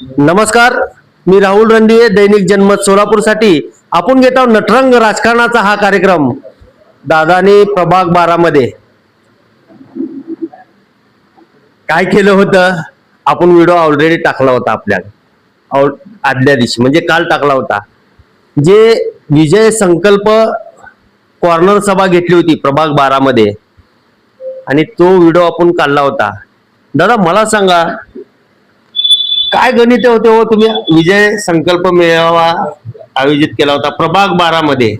नमस्कार मी राहुल रणदिवे दैनिक जनमत सोलापूरसाठी. आपण घेत आहोत नटरंग राजकारणाचा हा कार्यक्रम. दादानी प्रभाग बारा मध्ये काय केलं होतं? आपण व्हिडिओ ऑलरेडी टाकला होता आपल्या. आदल्या दिवशी म्हणजे काल टाकला होता. जे विजय संकल्प कॉर्नर सभा घेतली होती प्रभाग बारा मध्ये आणि तो व्हिडिओ आपण काढला होता. दादा मला सांगा काय गणित होते हो तुम्ही? विजय संकल्प मेळावा आयोजित केला होता प्रभाग बारा मध्ये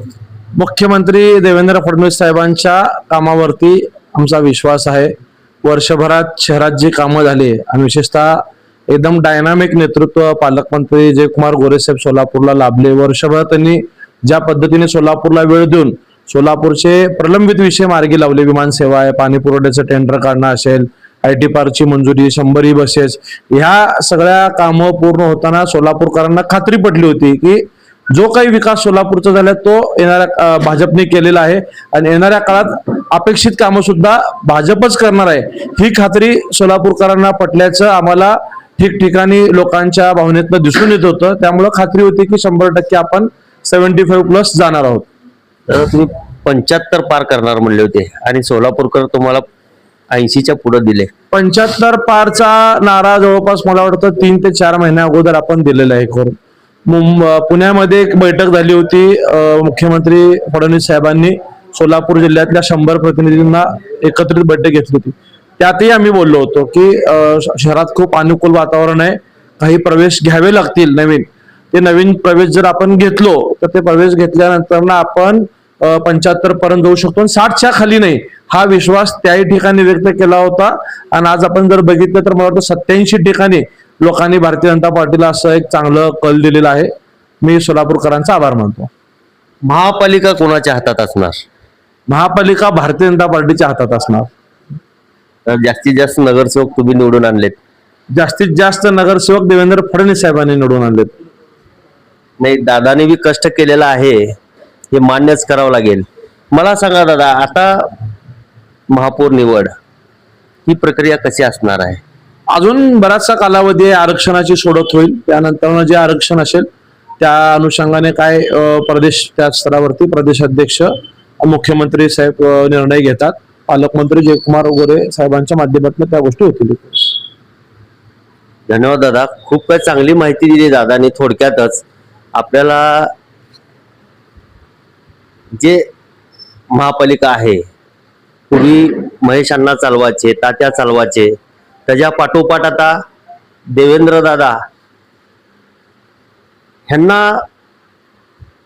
मुख्यमंत्री देवेंद्र फडणवीस साहेबांच्या कामावरती आमचा विश्वास आहे. वर्षभरात शहरात जी कामं झाली आणि विशेषतः एकदम डायनामिक नेतृत्व पालकमंत्री जयकुमार गोरेसाहेब सोलापूरला लाभले. वर्षभर त्यांनी ज्या पद्धतीने सोलापूरला वेळ देऊन सोलापूरचे प्रलंबित विषय मार्गी लावले. विमानसेवा आहे पाणी पुरवठ्याचं टेंडर काढणं असेल आय टी पार्कची मंजुरी शंभरी बसेस ह्या सगळ्या कामं पूर्ण होताना सोलापूरकरांना खात्री पटली होती की जो काही विकास सोलापूरचा झाला तो येणाऱ्या भाजपने केलेला आहे आणि येणाऱ्या काळात अपेक्षित कामं सुद्धा भाजपच करणार आहे. ही खात्री सोलापूरकरांना पटल्याचं आम्हाला ठिकठिकाणी लोकांच्या भावनेतनं दिसून येत होतं. त्यामुळं खात्री होती की शंभर टक्के आपण सेव्हन्टी फाईव्ह प्लस जाणार आहोत. तुम्ही पंच्याहत्तर पार करणार म्हणले होते आणि सोलापूरकर तुम्हाला ऐंशीच्या पुढे दिले. पंच्याहत्तर पारचा नारा जवळपास मला वाटतं तीन ते चार महिन्या अगोदर आपण दिलेला आहे करून. मुंब पुण्यामध्ये एक बैठक झाली होती मुख्यमंत्री फडणवीस साहेबांनी सोलापूर जिल्ह्यातल्या शंभर प्रतिनिधींना एकत्रित बैठक घेतली होती. त्यातही आम्ही बोललो होतो की श- शहरात खूप अनुकूल वातावरण आहे काही प्रवेश घ्यावे लागतील नवीन. ते नवीन प्रवेश जर आपण घेतलो तर ते प्रवेश घेतल्यानंतर ना आपण पंच्याहत्तर पर्यंत जाऊ शकतो आणि साठच्या खाली नाही. हा विश्वास त्याही ठिकाणी व्यक्त केला होता. आणि आज आपण जर बघितलं तर मला वाटतं सत्याऐंशी ठिकाणी लोकांनी भारतीय जनता पार्टीला असं एक चांगलं कल दिलेलं आहे. मी सोलापूरकरांचा आभार मानतो. महापालिका कोणाच्या हातात असणार? महापालिका भारतीय जनता पार्टीच्या हातात असणार. तर जास्तीत जास्त नगरसेवक तुम्ही निवडून आणलेत. जास्तीत जास्त नगरसेवक देवेंद्र फडणवीस साहेबांनी निवडून आणलेत. नाही दादाने बी कष्ट केलेलं आहे. हे मान्यच करावं लागेल. मला सांगा दादा आता महापौर निवड ही प्रक्रिया कशी असणार आहे? अजून बराचसा कालावधी आरक्षणाची सोडत होईल. त्यानंतर जे आरक्षण असेल त्या अनुषंगाने काय प्रदेश त्या स्तरावरती प्रदेशाध्यक्ष मुख्यमंत्री साहेब निर्णय घेतात. पालकमंत्री जयकुमार गोरे साहेबांच्या माध्यमातून त्या गोष्टी होतील. धन्यवाद दादा. खूप काही चांगली माहिती दिली दादानी. थोडक्यातच आपल्याला जे महापालिका आहे पूर्वी महेश अण्णा तात्या चालवायचे. त्याच्या पाठोपाठ आता देवेंद्र दादा ह्यांना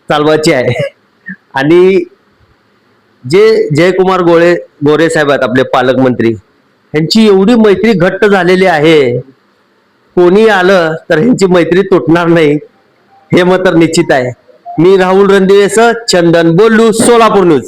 चालवायचे आहे. आणि जे जयकुमार गोळे गोरे साहेब आहेत आपले पालकमंत्री ह्यांची एवढी मैत्री घट्ट झालेली आहे. कोणी आलं तर ह्यांची मैत्री तुटणार नाही. हे मात्र निश्चित आहे. मी राहुल रणदिवेस चंदन बोलू सोलापूर न्यूज.